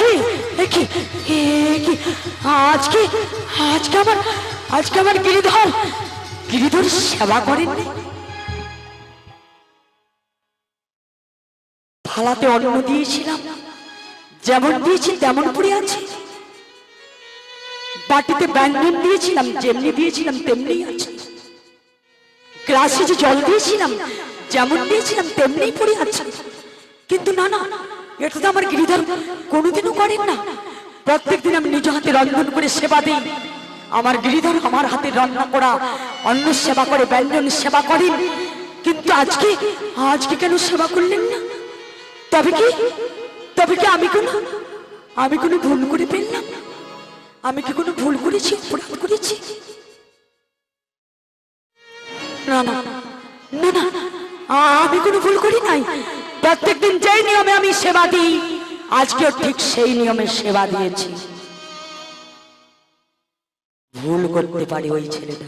কি কি কি আজকে আজকে আমার আজকে আমার গিরিধর গিরিধর সেবা করেননি থালাতে অন্ন দিয়েছিলাম, যেমন দিয়েছি তেমন পড়ে আছে। বাটিতে ব্যঞ্জন দিয়েছিলাম, যেমনি দিয়েছিলাম তেমনি আছে। গ্লাসে যে জল দিয়েছিলাম, যেমন দিয়েছিলাম তেমনি পড়ে আছে। কিন্তু না না, এটা তো আমার গিরিধর কোনোদিনও করেন না। প্রত্যেকদিন আমি নিজ হাতে রন্ধন করে সেবা দিই। আমার গিরিধর আমার হাতে রান্না করা, অন্ন সেবা করে, ব্যঞ্জন সেবা করেন কিন্তু আজকে আজকে কেন সেবা করলেন না? তবে কি? তবে কি আমি কোনো আমি কোনো ভুল করে ফেললাম? আমি কি কোনো ভুল করেছি, অপরাধ করেছি? না না না না, আমি কোনো ভুল করি নাই। প্রত্যেকদিন যেই নিয়মে আমি সেবা দিই, আজকেও ঠিক সেই নিয়মে সেবা দিয়েছি। ভুল করতে পারি ওই ছেলেটা।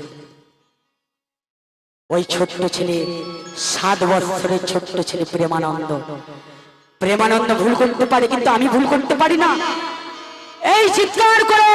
ওই ছোট্ট ছেলে, সাত বছরের ছোট্ট ছেলে প্রেমানন্দ। প্রেমানন্দ ভুল করতে পারে, কিন্তু আমি ভুল করতে পারি না। এই চিৎকার করে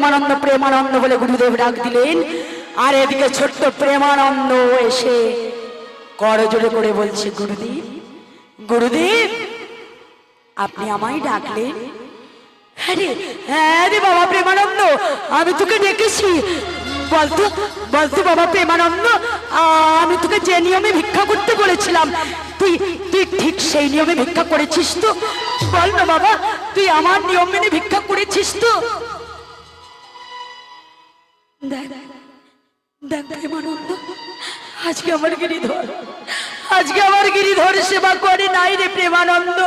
প্রেমানন্দ প্রেমানন্দ বলে গুরুদেব ডাক দিলেন। আর এদিকে ছোট্ট প্রেমানন্দ এসে করজোরে করে বলছে, গুরুদেব গুরুদেব, আপনি আমায় ডাকলেন? আমি তোকে যে নিয়মে ভিক্ষা করতে বলেছিলাম, তুই তুই ঠিক সেই নিয়মে ভিক্ষা করেছিস তো? বল না বাবা, তুই আমার নিয়ম মেনে ভিক্ষা করেছিস তো? আজকে আমার গিরিধর। আজকে আমার গিরিধর সেবা করে নাই রে প্রেমানন্দ।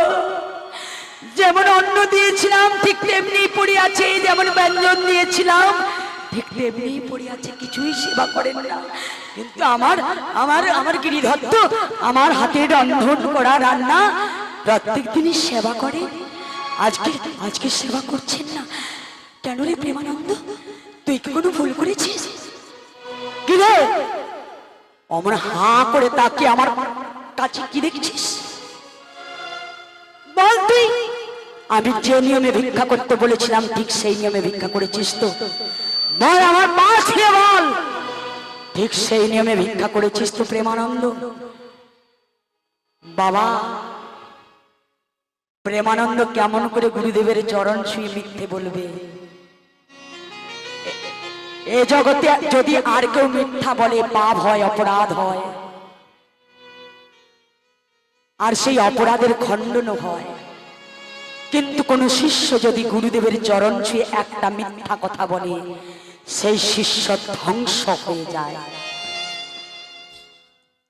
যেমন অন্ন দিয়েছিলাম, ঠিক তেমনি পড়ে আছে। যেমন ব্যঞ্জন দিয়েছিলাম, ঠিক তেমনি পড়ে আছে। কিছুই সেবা করেন না। কিন্তু আমার আমার আমার গিরিধর তো আমার হাতে রন্ধন করা রান্না প্রত্যেক দিনই সেবা করে। আজকে আজকে সেবা করছেন না। কেন রে প্রেমানন্দ? তুই কি কোনো ভুল করেছিস? কি রে? অমন হা করে তাকে আমার কাছে কি দেখছিস? বল তুই। আমি যে নিয়মে ভিক্ষা করতে বলেছিলাম, ঠিক সেই নিয়মে ভিক্ষা করেছিস তো। বল আমার পা ছিঁড়ে বল। ঠিক সেই নিয়মে ভিক্ষা করেছিস তো, প্রেমানন্দ। বাবা, প্রেমানন্দ কেমন করে গুরুদেবের চরণ ছুঁয়ে মিথ্যে বলবে? এ জগতে যদি আর কেউ মিথ্যা বলে, পাপ হয়, অপরাধ হয়, আর সেই অপরাধের খণ্ডন হয়। কিন্তু কোন শিষ্য যদি গুরুদেবের চরণ ছুঁয়ে একটা মিথ্যা কথা বলে, সেই শিষ্য ধ্বংস হয়ে যায়।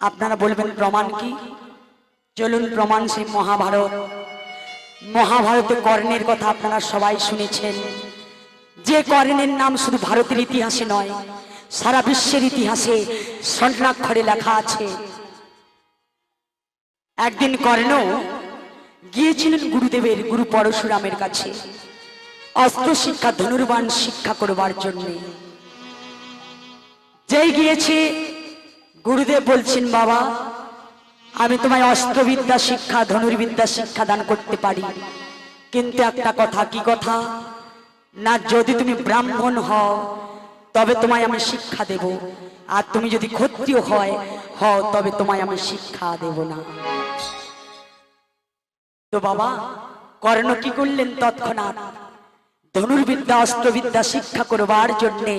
আপনারা বলবেন, প্রমাণ কি? চলুন, প্রমাণ সেই মহাভারত। মহাভারতে কর্ণের কথা আপনারা সবাই শুনেছেন। যে কর্ণের নাম শুধু ভারতের ইতিহাসে নয়, সারা বিশ্বের ইতিহাসে স্বর্ণাক্ষরে লেখা আছে। একদিন কর্ণ গিয়েছিলেন গুরুদেবের, গুরু পরশুরামের কাছে অস্ত্র শিক্ষা ধনুর্বান শিক্ষা করবার জন্য। যেই গিয়েছে, গুরুদেব বলছেন, বাবা, আমি তোমায় অস্ত্রবিদ্যা শিক্ষা, ধনুর্বিদ্যা শিক্ষা দান করতে পারি। কিন্তু একটা কথা, কি কথা? না, যদি তুমি ব্রাহ্মণ হও, তবে তোমায় আমি শিক্ষা দেব। আর তুমি যদি ক্ষত্রিয় হয়, হও, তবে তোমায় আমি শিক্ষা দেব না। তো বাবা, কর্ণ কি করলেন তৎক্ষণাৎ? ধনুর্বিদ্যা, অস্ত্রবিদ্যা শিক্ষা করবার জন্যে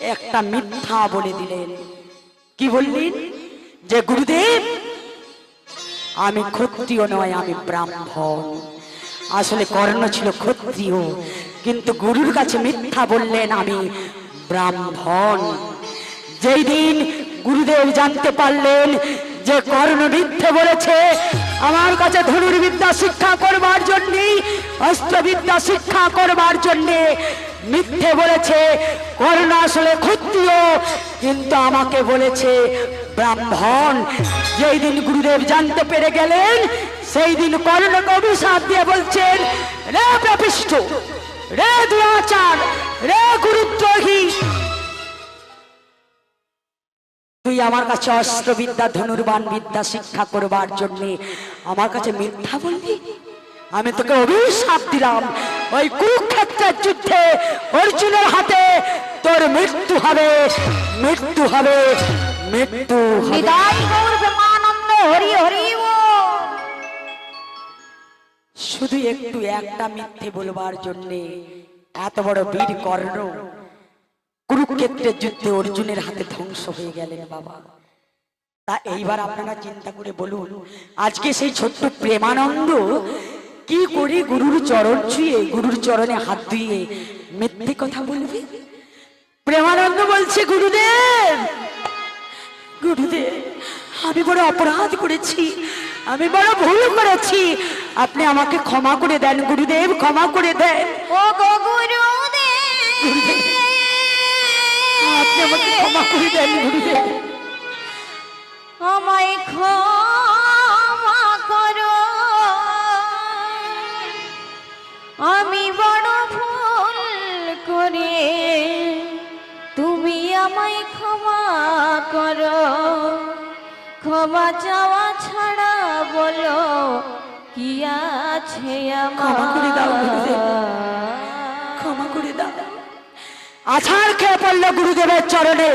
একটা মিথ্যা বলে দিলেন। কি বললেন? যে গুরুদেব, আমি ক্ষত্রিয় নয়, আমি ব্রাহ্মণ। আসলে কর্ণ ছিল ক্ষত্রিয়, কিন্তু গুরুর কাছে মিথ্যা বললেন আমি ব্রাহ্মণ। যেই দিন গুরুদেব জানতে পারলেন যে কর্ণ মিথ্যে বলেছে, আমার কাছে ধনুর্বিদ্যা শিক্ষা করবার জন্যে অস্ত্রবিদ্যা শিক্ষা করবার জন্যে মিথ্যে বলেছে, কর্ণ আসলে ক্ষত্রিয়, কিন্তু আমাকে বলেছে ব্রাহ্মণ। যেই দিন গুরুদেব জানতে পেরে গেলেন সেই দিন কর্ণকে অভিশাপ দিয়ে বলছেন, রে প্রপিষ্ঠ রে দুরাচার, রে গুরুদ্রোহী, তুই আমার কাছে অস্ত্রবিদ্যা ধনুর্বান বিদ্যা শিক্ষা করবার জন্য আমার কাছে মিথ্যা আমি তোকে অভিশাপ দিলাম। ওই কুরুক্ষেত্রের যুদ্ধে অর্জুনের হাতে তোর মৃত্যু হবে মৃত্যু হবে, মৃত্যু হরি শুধু একটু একটা মিথ্যে বলবার জন্য এত বড় বীর কর্ণ কুরুক্ষেত্রের যুদ্ধে অর্জুনের হাতে ধ্বংস হয়ে গেলেন বাবা। তা এইবার আপনারা চিন্তা করে বলুন, আজকে সেই ছোট্ট প্রেমানন্দ কি করে গুরুর চরণ ছুঁয়ে, গুরুর চরণে হাত ধুয়ে মিথ্যে কথা বলবে? প্রেমানন্দ বলছে, গুরুদেব গুরুদেব, আমি বড় অপরাধ করেছি। আমি বড় ভুল করেছি। আপনি আমাকে ক্ষমা করে দেন গুরুদেব ক্ষমা করে দেন। ও গো গুরুদেব! আপনি আমাকে ক্ষমা করে দেন গুরুদেব। আমায় ক্ষমা করো। আমি বড় ভুল করে তুমি আমায় ক্ষমা করো। ক্ষমা চাওয়া ছাড়া ক্ষমা করে দাও, গুরুদেব। ক্ষমা করে দাও। আছাড় খেয়ে পড়ল গুরুদেবের চরণে।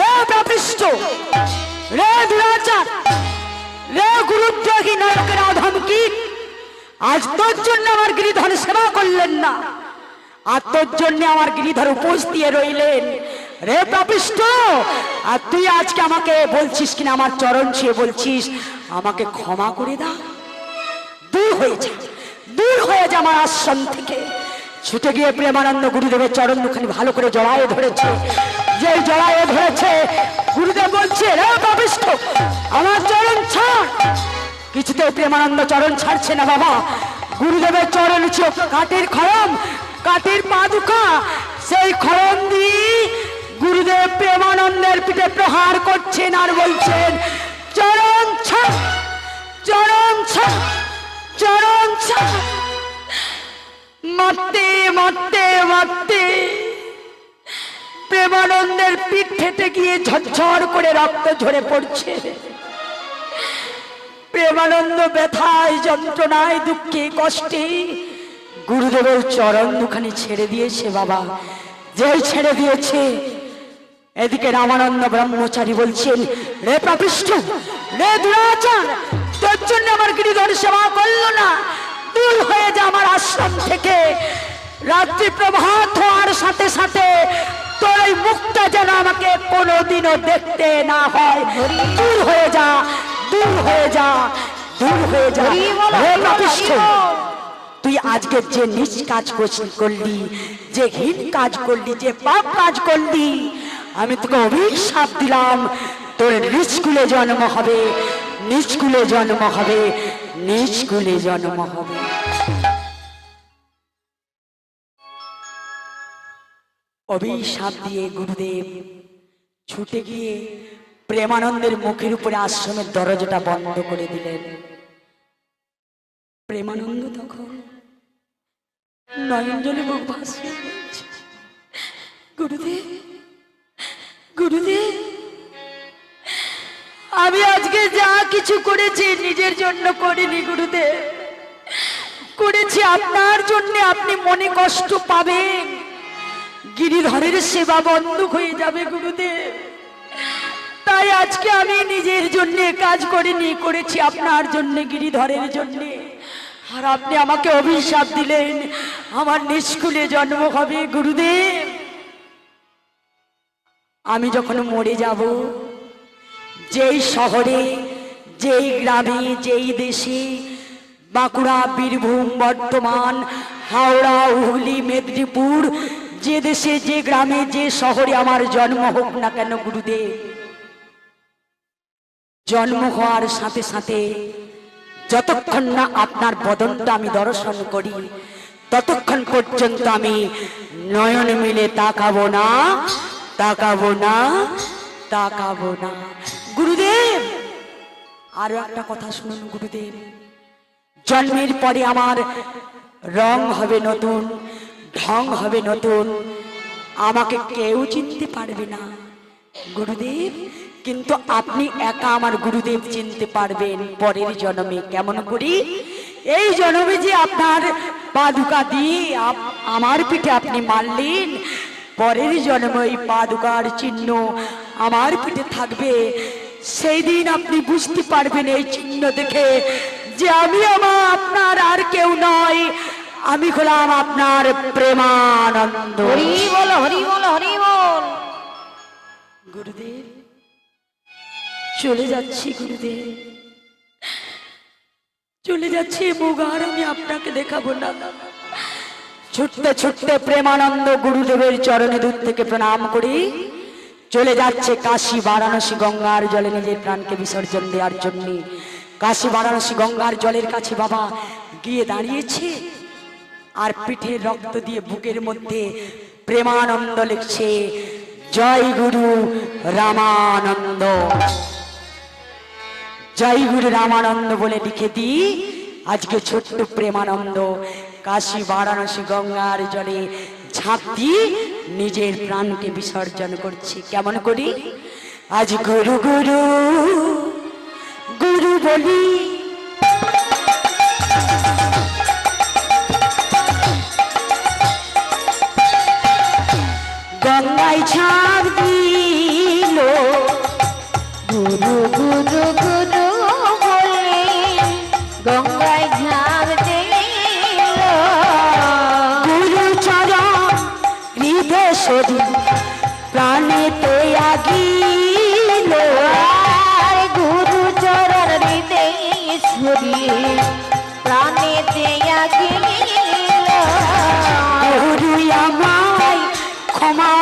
রে পাপিষ্ট রে দুরাচার রে গুরুদ্রোহী নরকের অধমকি আজ তোর জন্য আমার গিরিধর সেবা করলেন না। আর তোর জন্য আমার গিরিধর উপোস দিয়ে রইলেন। রে পাপিষ্ট আর তুই আজকে আমাকে বলছিস কিনা আমার চরণ ছুঁয়ে বলছিস আমাকে ক্ষমা করে দাও। দূর হয়ে যা, দূর হয়ে যা আমার আশ্রম থেকে। ছুটে গিয়ে প্রেমানন্দ গুরুদেবের চরণ দুখানি ভালো করে জড়ায়ে ধরেছে। যে জড়ায়ে ধরেছে, গুরুদেব বলছে, রে পাপিষ্ঠ আমার চরণ ছাড়। কিছুতে প্রেমানন্দ চরণ ছাড়ছে না, বাবা। গুরুদেবের চরণ চোখ কাঠের খরম কাঠের পাদুকা। সেই খরম দিয়ে গুরুদেব প্রেমানন্দের পিঠে প্রহার করছেন আর বলছেন, চরণ ছাড় চরণ ছাড়। চরণ মারতে মারতে মারতে। প্রেমানন্দের পিঠ ফেটে গিয়ে ঝরঝর করে রক্ত ঝরে পড়ছে। প্রেমানন্দ ব্যথায়, যন্ত্রণায়, দুঃখে, কষ্টে গুরুদেবের চরণ দুখানি ছেড়ে দিয়েছে বাবা। যেই ছেড়ে দিয়েছে, এদিকে রামানন্দ ব্রহ্মচারী বলছেন, রে পাপিষ্ঠ রে দুরাচার তোর জন্য আমার গিরিধর সেবা করল না। দূর হয়ে যা আমার আশ্রম থেকে। রাত্রি প্রভাত হওয়ার সাথে সাথে তোর এই মুখটা যেন আমাকে কোনোদিনও দেখতে না হয়। দূর হয়ে যা দূর হয়ে যা দূর হয়ে যা। তুই আজকে যে নিজ কাজ করলি যে হীন কাজ করলি যে পাপ কাজ করলি আমি তোকে অভিশাপ দিলাম। তোর নিজ কুলে জন্ম হবে। নিজ কুলে জন্ম হবে, নিজ কুলে জন্ম হবে। অভিশাপ দিয়ে গুরুদেব ছুটে গিয়ে প্রেমানন্দের মুখের উপরে আশ্রমের দরজাটা বন্ধ করে দিলেন। প্রেমানন্দ তখন নয়নজলে মুখ ভাসিয়ে গুরুদেব গুরুদেব। আমি আজকে যা কিছু করেছি নিজের জন্য করিনি, গুরুদেব। করেছি আপনার জন্য আপনি মনে কষ্ট পাবেন। গিরিধরের সেবা বন্ধ হয়ে যাবে, গুরুদেব। তাই আজকে আমি নিজের জন্য কাজ করিনি, করেছি আপনার জন্য, গিরিধরের জন্য। আর আপনি আমাকে অভিশাপ দিলেন, আমার নিষ্কুলে জন্ম হবে, গুরুদেব। আমি যখন মরে যাব যেই শহরে, যেই গ্রামে, যেই দেশে বাঁকুড়া, বীরভূম, বর্ধমান, হাওড়া, হুগলি, মেদিনীপুর, যে দেশে, যে গ্রামে, যে শহরে আমার জন্ম হোক না কেন গুরুদেব, জন্ম হওয়ার সাথে সাথে যতক্ষণ না আপনার বদনটা আমি দর্শন করি, ততক্ষণ পর্যন্ত আমি নয়ন মিলে তাকাবো না তাকাবো না তাকাবো না। গুরুদেব, আরও একটা কথা শুনুন গুরুদেব। জন্মের পরে আমার রং হবে নতুন, ঢং হবে নতুন। আমাকে কেউ চিনতে পারবে না। গুরুদেব, কিন্তু আপনি একা আমার গুরুদেব চিনতে পারবেন পরের জন্মে। কেমন করি? এই জন্মে যে আপনার পাদুকা দিয়ে আমার পিঠে আপনি মারলেন, পরের জন্মে ওই পাদুকার চিহ্ন আমার পিঠে থাকবে। সেই দিন আপনি বুঝতে পারবেন এই চিহ্ন দেখে যে আমি আমার আপনার আর কেউ নয় আমি হলাম আপনার প্রেমানন্দ। হরি বল হরি বল হরি বল। গুরুদেব চলে যাচ্ছি গুরুদেব। চলে যাচ্ছি মুখ আর আমি আপনাকে দেখাবো না। ছুটতে ছুটতে প্রেমানন্দ গুরুদেবের চরণে দূর থেকে প্রণাম করি। চলে যাচ্ছে কাশী, বারাণসী গঙ্গার জলে নিজের প্রাণকে বিসর্জন দেওয়ার জন্য। কাশী, বারাণসী গঙ্গার জলের কাছে বাবা গিয়ে দাঁড়িয়েছে আর পিঠে রক্ত দিয়ে বুকের মধ্যে প্রেমানন্দ লিখছে, জয় গুরু রামানন্দ। জয় গুরু রামানন্দ বলে লিখে দিই, আজকে ছোট্ট প্রেমানন্দ, কাশী, বারাণসী গঙ্গার জলে ঝাঁপ দিয়ে নিজের প্রাণকে বিসর্জন করছি। কেমন করি? আজ গুরু গুরু গুরু বলি, গঙ্গায় ঝাঁপ দিল। গুরু গুরু গুরু গঙ্গায় হৃদয় প্রাণেতে আগিল আর গুরু চরণ হৃদয়েশ্বরী প্রাণে দেয়া গেল গুরু আমায় ক্ষমা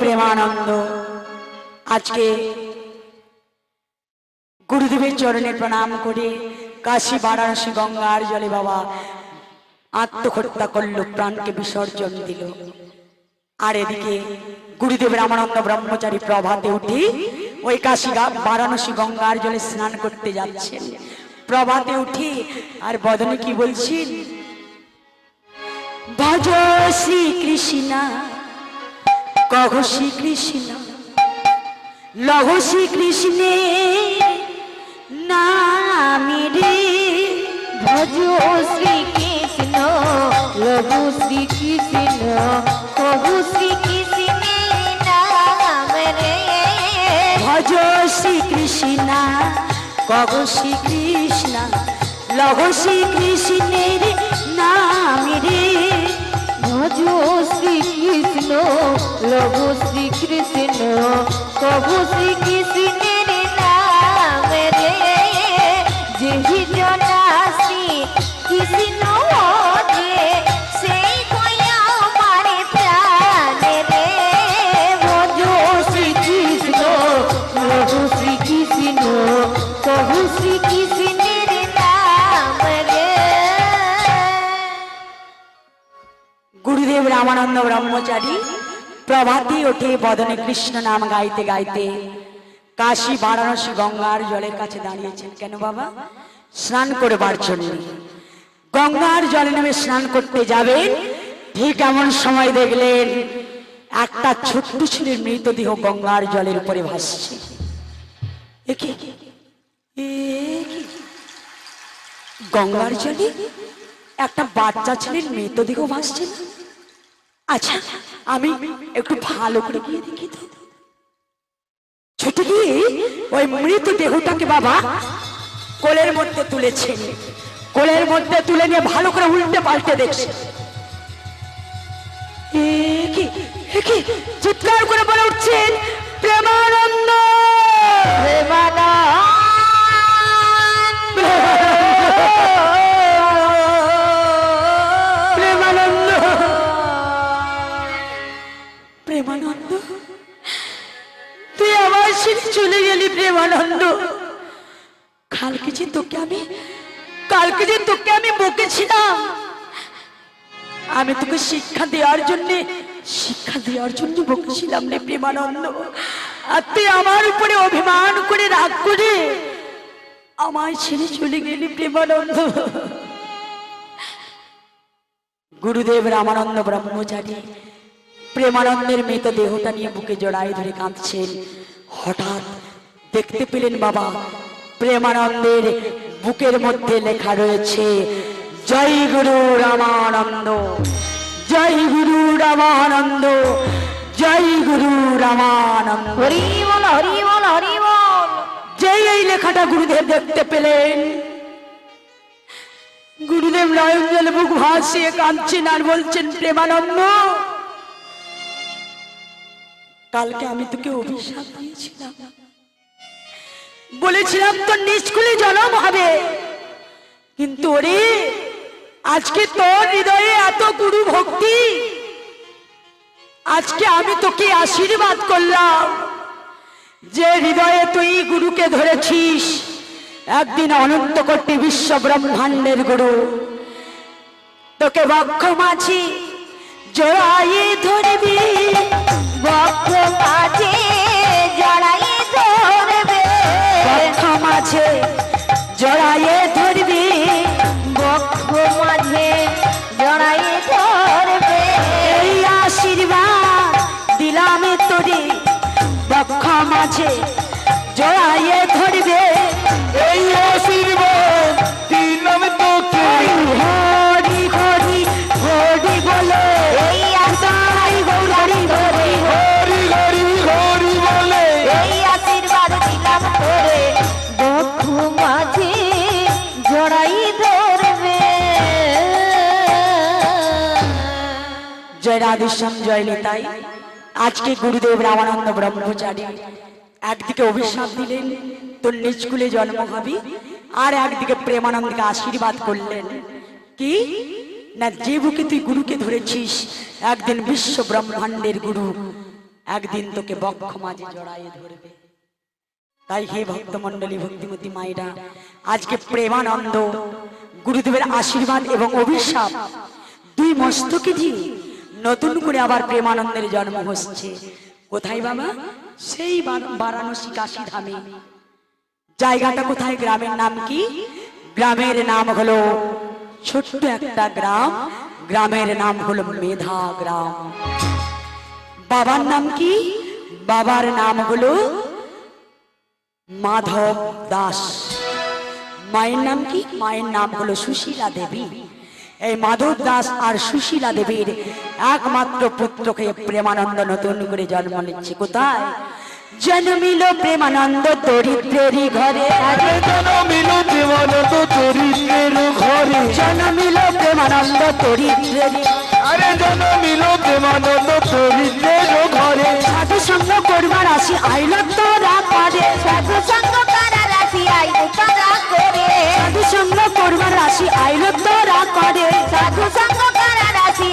প্রেমানন্দ আজকে গুরুদেবের চরণে প্রণাম করে কাশী, বারাণসী, গঙ্গার জলে বাবা আত্মহত্যা করল, প্রাণকে বিসর্জন দিল। আর এদিকে গুরুদেব রামানন্দ ব্রহ্মচারী প্রভাতে উঠি ওই কাশী বারাণসী, গঙ্গার জলে স্নান করতে যাচ্ছেন। প্রভাতে উঠি আর বদনে কি বলছেন? ভজ শ্রী কৃষ্ণ কহ শ্রী কৃষ্ণ, লহ শ্রী কৃষ্ণে নামি রে। ভজ শ্রী কৃষ্ণ লঘু শ্রী কৃষ্ণ, কহু শ্রী নাম রে। ভজ শ্রী কৃষ্ণ, কহ শ্রী কৃষ্ণ, লহ শ্রী কৃষ্ণের নামি রে। ভজ শ্রীকৃষ্ণ লঘু শ্রী কৃষ্ণ কহু ব্রহ্মচারী প্রভাতে ওঠে বদনে কৃষ্ণ নাম গাইতে গাইতে। কাশী, বারাণসী, গঙ্গার জলের কাছে দাঁড়িয়েছেন। কেন বাবা? স্নান করবার জন্য। গঙ্গার জলে নেমে স্নান করতে যাবেন। ঠিক এমন সময় দেখলেন একটা ছোট্ট ছেলের মৃতদেহ গঙ্গার জলের উপরে ভাসছে? গঙ্গার জলে একটা বাচ্চা ছেলের মৃতদেহ ভাসছে না? আচ্ছা আমি একটু ভালো করে গিয়ে দেখি তো। ছুটে গিয়ে ওই মৃত দেহটাকে বাবা কোলের মধ্যে তুলেছে। কোলের মধ্যে তুলে নিয়ে ভালো করে উল্টে পাল্টে দেখছে। চিৎকার করে বলে উঠছেন, প্রেমানন্দ! প্রেমানন্দ! প্রেমানন্দ কালকে যে তোকে আমি কালকে যে তোকে আমি বকেছিলাম। আমি তোকে শিক্ষা দেওয়ার জন্য শিক্ষা দেওয়ার জন্য বকেছিলাম রে প্রেমানন্দ। আর তুই আমার উপরে অভিমান করে রাগ করে আমায় ছেড়ে চলে গেলি প্রেমানন্দ। গুরুদেব রামানন্দ ব্রহ্মচারী, প্রেমানন্দের মৃত দেহটা নিয়ে বুকে জড়াই ধরে কাঁদছেন। হঠাৎ দেখতে পেলেন বাবা। প্রেমানন্দের বুকের মধ্যে লেখা রয়েছে জয় গুরু রামানন্দ জয় গুরু রামানন্দ জয় গুরু রামানন্দ। হরি বল হরি বল হরি বল। যেই এই লেখাটা গুরুদেব দেখতে পেলেন গুরুদেব নয়ন জলে বুক ভাসিয়ে কাঁদছেন আর বলছেন প্রেমানন্দ কালকে আমি তোকে অভিশাপ দিয়েছিলাম। বলেছিলাম তোর নিষ্কুলে জনম হবে। কিন্তু ওরে, আজকে তোর হৃদয়ে এত গুরু ভক্তি। আজকে আমি তোকে আশীর্বাদ করলাম যে হৃদয়ে তুই গুরুকে ধরেছিস। একদিন অনন্ত কোটি বিশ্ব ব্রহ্মাণ্ডের গুরু। তোকে বক্ষ মাছি জড়াইয়ে ধরবি। বক্ষ মাঝে জড়াই বক্ষ মাঝে জড়াইয়ে ধরবি বক্ষ মাঝে জড়াইয়ে ধরবে। এই আশীর্বাদ দিলাম তোরে বক্ষ মাঝে জড়াইয়ে ধরবে। এই আশীর্বাদ দিলাম তোকে। জয় রাধেশ্যাম জয় নিতাই। আজকে গুরুদেব রামানন্দ ব্রহ্মচারী একদিকে অভিশাপ দিলেন তোর নিচকুলে জন্ম হবি, আর একদিকে প্রেমানন্দকে আশীর্বাদ করলেন। কি? না, যে বুকে তুই গুরুকে ধরেছিস, একদিন বিশ্ব ব্রহ্মাণ্ডের গুরু, একদিন তোকে বক্ষ মাঝে জড়াইয়ে ধরবে। তাই হে ভক্তমণ্ডলী, ভক্তিমতী মায়েরা, আজকে প্রেমানন্দ, গুরুদেবের আশীর্বাদ এবং অভিশাপ দুই মস্তকে দিয়ে নতুন করে আবার প্রেমানন্দের জন্ম হচ্ছে। কোথায় বাবা? সেই বারাণসী কাশী ধামে। জায়গাটা কোথায়? গ্রামের নাম কি? গ্রামের নাম হলো ছোট্ট একটা গ্রাম। গ্রামের নাম হলো মেধা গ্রাম। বাবার নাম কি? বাবার নাম হলো মাধব দাস। মায়ের নাম কি? মায়ের নাম হলো সুশীলা দেবী। এই মাধব দাস আর সুশীলা দেবীর একমাত্র পুত্রকে প্রেমানন্দ নতুন করে জন্ম নিচ্ছে কোথায়? জন্মিল প্রেমানন্দ দরিদ্রেরই ঘরে। জনমিল দেবানন্দ চরিত্রের ঘরে। জন্মিল প্রেমানন্দ দরিদ্রেরই। আরে জনমিল দেবানন্দ চরিত্রের ঘরে। সাধু সঙ্গ করবার আসি আইল তোরা পারে। সাধু সঙ্গ রাশি তারা করে। সাধু সঙ্গ করবার আইল তোরা করে। সাধু সঙ্গ রাশি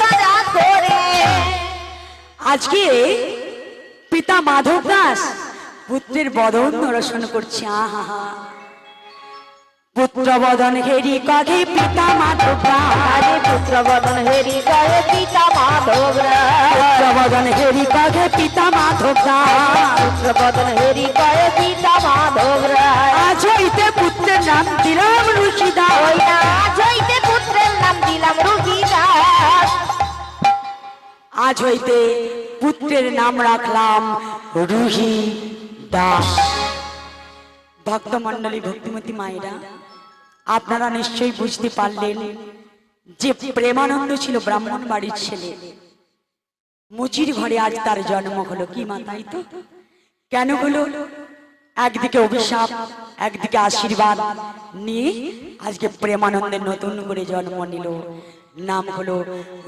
তারা করে। আজকে পিতা মাধব দাস পুত্রের বদন দর্শন করছে। আহা পুত্র বদন হেরি কাঘে পিতা মাধব আরে পুত্র বদন হেরি গায়ে পিতা মাধব পুত্র বদন হেরি কাঘে পিতা মাধব পুত্র বদন হেরি গায়ে পিতা মাধব আজ হইতে পুত্রের নাম দিলাম রুচিদা আজ হইতে পুত্রের নাম দিলাম রুগীদাস আজ হইতে পুত্রের নাম রাখলাম রুহি দাস ভক্তমণ্ডলী ভক্তিমতী মায়েরা আপনারা নিশ্চয়ই বুঝতে পারলেন যে প্রেমানন্দ ছিল ব্রাহ্মণ বাড়ির ছেলে। মুচির ঘরে আজ তার জন্ম হলো। কি মা, তাই তো? কেন হলো? একদিকে অভিশাপ, একদিকে আশীর্বাদ নিয়ে আজকে প্রেমানন্দের নতুন করে জন্ম নিল। নাম হলো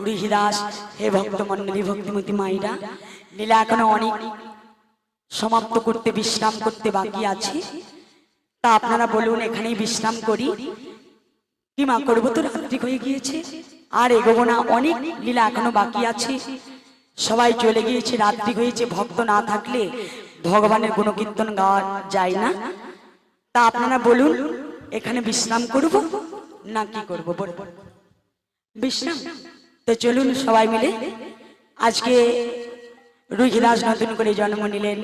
রুহিদাস হে ভক্ত মন্ডলী ভক্তিমতী মাইরা লীলা এখনও অনেক সমাপ্ত করতে, বিশ্রাম করতে বাকি আছে। তা আপনারা বলুন, এখানেই বিশ্রাম করি। কি মা, করব তো? রাত্রি হয়ে গিয়েছে। আর এগোবো না, অনেক লীলা এখনও বাকি আছে। সবাই চলে গিয়েছে, রাত্রি হয়েছে, ভক্ত না থাকলে ভগবানের কোনো গুণকীর্তন গাওয়া যায় না। তা আপনারা বলুন, এখানে বিশ্রাম করব না কি করব বিশ্রাম? তো চলুন সবাই মিলে, আজকে রুহিদাস নতুন করে জন্ম নিলেন।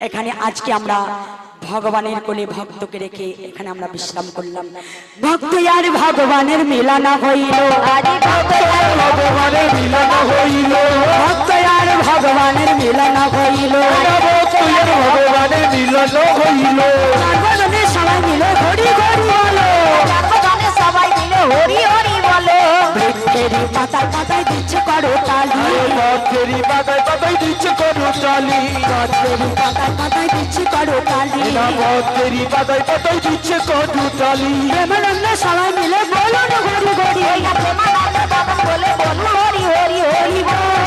এখানে আজকে আমরা ভগবানের কোলে ভক্তকে রেখে এখানে আমরা বিশ্রাম করলাম। ভক্ত আর ভগবানের মেলানা হইল। ভগবানের মিলন হইল। ভক্ত আর ভগবানের মেলানা হইল। ভগবানের মিলন হইল। সবাই মিলে ঘড়ি ঘড়ি সবাই মিলে হরি হরি বৃক্ষেরই পাতায় পাতায় দিচ্ছে করো তালি পথেরি পাতায় পাতায় দিচ্ছে করু চালি পথেরই পাতায় পাতায় দিচ্ছে করো তালি পথেরি পাতায় পাতায় দিচ্ছে করু চালি প্রেমানন্দ সবাই মিলে বলো না বলো হরি হরি হরি বল